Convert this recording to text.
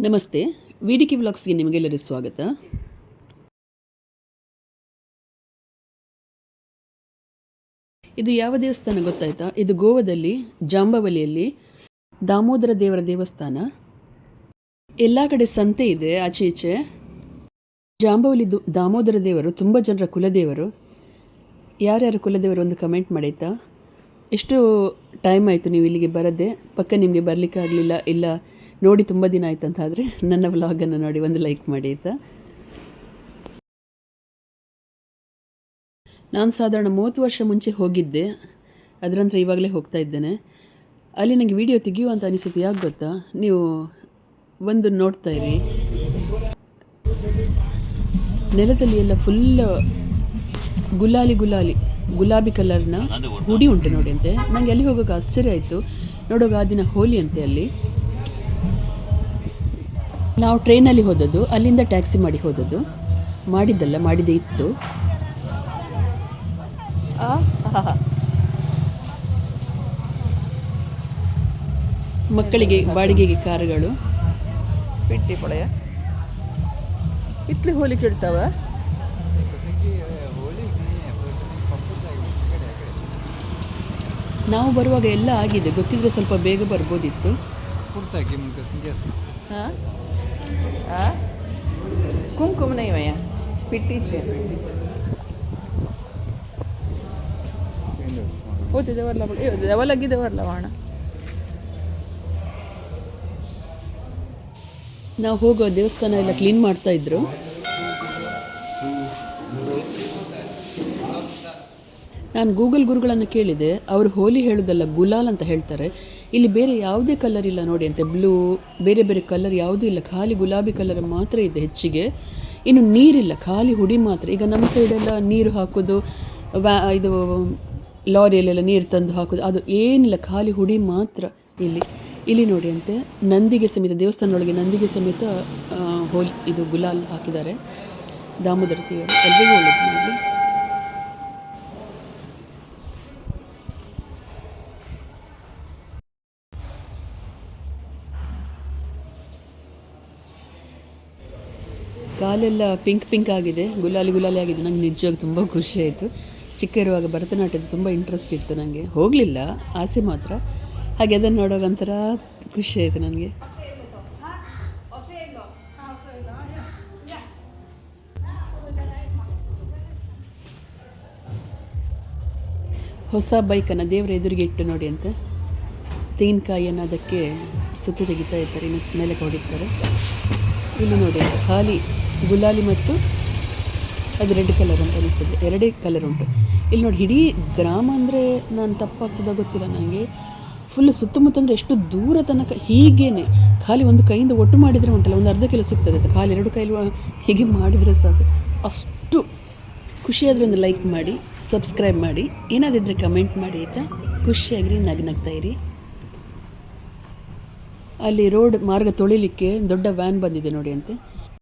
ನಮಸ್ತೆ. ವಿಡಿಕೆ ವ್ಲಾಗ್ಸ್ಗೆ ನಿಮಗೆಲ್ಲರಿಗೂ ಸ್ವಾಗತ. ಇದು ಯಾವ ದೇವಸ್ಥಾನ ಗೊತ್ತಾಯ್ತಾ? ಇದು ಗೋವಾದಲ್ಲಿ, ಜಾಂಬವಲಿಯಲ್ಲಿ, ದಾಮೋದರ ದೇವರ ದೇವಸ್ಥಾನ. ಎಲ್ಲ ಕಡೆ ಸಂತೆ ಇದೆ, ಆಚೆ ಈಚೆ. ಜಾಂಬವಲಿ ದಾಮೋದರ ದೇವರು, ತುಂಬ ಜನರ ಕುಲದೇವರು. ಯಾರ್ಯಾರು ಕುಲದೇವರು ಒಂದು ಕಮೆಂಟ್ ಮಾಡೈತಾ ಎಷ್ಟು ಟೈಮ್ ಆಯಿತು ನೀವು ಇಲ್ಲಿಗೆ ಬರದೆ. ಪಕ್ಕ ನಿಮಗೆ ಬರಲಿಕ್ಕೆ ಆಗಲಿಲ್ಲ. ಇಲ್ಲ, ನೋಡಿ ತುಂಬ ದಿನ ಆಯ್ತು ಅಂತ ಆದರೆ ನನ್ನ ವ್ಲಾಗನ್ನು ನೋಡಿ ಒಂದು ಲೈಕ್ ಮಾಡಿ ಆಯಿತಾ? ನಾನು ಸಾಧಾರಣ ಮೂವತ್ತು ವರ್ಷ ಮುಂಚೆ ಹೋಗಿದ್ದೆ. ಅದರ ನಂತರ ಇವಾಗಲೇ ಹೋಗ್ತಾ ಇದ್ದೇನೆ. ಅಲ್ಲಿ ನನಗೆ ವಿಡಿಯೋ ತೆಗೆಯುವ ಅಂತ ಅನಿಸುತ್ತೆ. ಯಾಕೆ ಗೊತ್ತಾ? ನೀವು ಒಂದು ನೋಡ್ತಾ ಇರಿ. ನೆಲದಲ್ಲಿ ಎಲ್ಲ ಫುಲ್ ಗುಲಾಲಿ ಗುಲಾಲಿ. ಗುಲಾಬಿ ಕಲರ್ನ ಹುಡಿ ಉಂಟು ನೋಡಿ ಅಂತೆ. ನನಗೆ ಅಲ್ಲಿ ಹೋಗೋಕೆ ಆಶ್ಚರ್ಯ ಆಯಿತು. ನೋಡುವಾಗ ಆ ದಿನ ಹೋಲಿ ಅಂತೆ ಅಲ್ಲಿ. ನಾವು ಟ್ರೈನಲ್ಲಿ ಹೋದದ್ದು, ಅಲ್ಲಿಂದ ಟ್ಯಾಕ್ಸಿ ಮಾಡಿ ಹೋದದ್ದು. ಮಾಡಿದ್ದಲ್ಲ ಮಾಡಿದೆ ಇತ್ತು. ಮಕ್ಕಳಿಗೆ, ಬಾಡಿಗೆಗೆ ಕಾರುಗಳು. ಪೆಟ್ಟಿ ಪೊಳೆಯ. ಇತ್ಲಿ ಹೋಲಿ ಇಡ್ತಾವ ನಾವು ಬರುವಾಗ ಎಲ್ಲ ಆಗಿದೆ. ಗೊತ್ತಿದ್ರೆ ಸ್ವಲ್ಪ ಬೇಗ ಬರ್ಬೋದಿತ್ತು. ಹಾಂ? ಹಾಂ ಕುಂಕುಮ ನೈವಯ್ಯ ಪಿಟ್ಟೀಚೆ ಓದಿದವರ್ಲ ದವಲಗಿದವರ್ಲ ವಾಣ ನಾವು ಹೋಗೋ ದೇವಸ್ಥಾನ ಎಲ್ಲ ಕ್ಲೀನ್ ಮಾಡ್ತಾ ಇದ್ರು. ನಾನು ಗೂಗಲ್ ಗುರುಗಳನ್ನು ಕೇಳಿದೆ, ಅವರು ಹೋಲಿ ಹೇಳೋದಲ್ಲ ಗುಲಾಲ್ ಅಂತ ಹೇಳ್ತಾರೆ. ಇಲ್ಲಿ ಬೇರೆ ಯಾವುದೇ ಕಲರ್ ಇಲ್ಲ ನೋಡಿ ಅಂತೆ ಬ್ಲೂ ಬೇರೆ ಬೇರೆ ಕಲರ್ ಯಾವುದೂ ಇಲ್ಲ. ಖಾಲಿ ಗುಲಾಬಿ ಕಲರ್ ಮಾತ್ರ ಇದೆ ಹೆಚ್ಚಿಗೆ. ಇನ್ನು ನೀರಿಲ್ಲ, ಖಾಲಿ ಹುಡಿ ಮಾತ್ರ. ಈಗ ನಮ್ಮ ಸೈಡೆಲ್ಲ ನೀರು ಹಾಕೋದು ವ್ಯಾ ಇದು, ಲಾರಿಯಲ್ಲೆಲ್ಲ ನೀರು ತಂದು ಹಾಕೋದು, ಅದು ಏನಿಲ್ಲ, ಖಾಲಿ ಹುಡಿ ಮಾತ್ರ ಇಲ್ಲಿ. ಇಲ್ಲಿ ನೋಡಿ ಅಂತೆ, ನಂದಿಗೆ ಸಮೇತ, ದೇವಸ್ಥಾನದೊಳಗೆ ನಂದಿಗೆ ಸಮೇತ ಹೋಲಿ, ಇದು ಗುಲಾಲ್ ಹಾಕಿದ್ದಾರೆ. ದಾಮೋದರ ದೇವರು. ಎಲ್ಲರಿಗೂ ಒಳ್ಳೇದು ಕಾಲೆಲ್ಲ ಪಿಂಕ್ ಪಿಂಕ್ ಆಗಿದೆ, ಗುಲಾಲಿ ಗುಲಾಲಿ ಆಗಿದೆ. ನಂಗೆ ನಿಜವಾಗಿ ತುಂಬ ಖುಷಿ ಆಯಿತು. ಚಿಕ್ಕ ಇರುವಾಗ ಭರತನಾಟ್ಯದ ತುಂಬ ಇಂಟ್ರೆಸ್ಟ್ ಇತ್ತು ನನಗೆ ಹೋಗಲಿಲ್ಲ, ಆಸೆ ಮಾತ್ರ. ಹಾಗೆ ಅದನ್ನು ನೋಡುವಾಗ ಒಂಥರ ಖುಷಿ ಆಯಿತು ನನಗೆ ಹೊಸ ಬೈಕನ್ನು ದೇವರ ಎದುರಿಗೆ ಇಟ್ಟು ನೋಡಿ ಅಂತ. ತೆಂಗಿನಕಾಯಿಯನ್ನು ಅದಕ್ಕೆ ಸುತ್ತು ತೆಗಿತಾ ಇರ್ತಾರೆ, ಇನ್ನು ಮೇಲೆ ಹೊಡಿತಾರೆ ಇಲ್ಲಿ ನೋಡಿ, ಖಾಲಿ ಗುಲಾಲಿ ಮತ್ತು ಅದು ರೆಡ್ ಕಲರ್ ಅಂತ ಅನಿಸ್ತದೆ. ಎರಡೇ ಕಲರ್ ಉಂಟು. ಇಲ್ಲಿ ನೋಡಿ ಇಡೀ ಗ್ರಾಮ ಅಂದರೆ ನಾನು ತಪ್ಪಾಗ್ತದ ಗೊತ್ತಿಲ್ಲ ನನಗೆ ಫುಲ್ ಸುತ್ತಮುತ್ತ ಅಂದರೆ ಎಷ್ಟು ದೂರ ತನಕ, ಹೀಗೇನೆ. ಖಾಲಿ ಒಂದು ಕೈಯಿಂದ ಒಟ್ಟು ಮಾಡಿದರೆ ಉಂಟಲ್ಲ, ಒಂದು ಅರ್ಧ ಕಿಲೋ ಸಿಗ್ತದೆ ಅದು. ಖಾಲಿ ಎರಡು ಕೈಲಿ ಹೀಗೆ ಮಾಡಿದರೆ ಸಾಕು. ಅಷ್ಟು ಖುಷಿಯಾದರೆ ಒಂದು ಲೈಕ್ ಮಾಡಿ ಸಬ್ಸ್ಕ್ರೈಬ್ ಮಾಡಿ. ಏನಾದಿದ್ರೆ ಕಮೆಂಟ್ ಮಾಡಿ ಆಯಿತಾ? ಖುಷಿಯಾಗಿರಿ ನಗ್ನಗ್ತಾ ಇರಿ. ಅಲ್ಲಿ ರೋಡ್ ಮಾರ್ಗ ತೊಳಿಲಿಕ್ಕೆ ದೊಡ್ಡ ವ್ಯಾನ್ ಬಂದಿದೆ ನೋಡಿ ಅಂತೆ.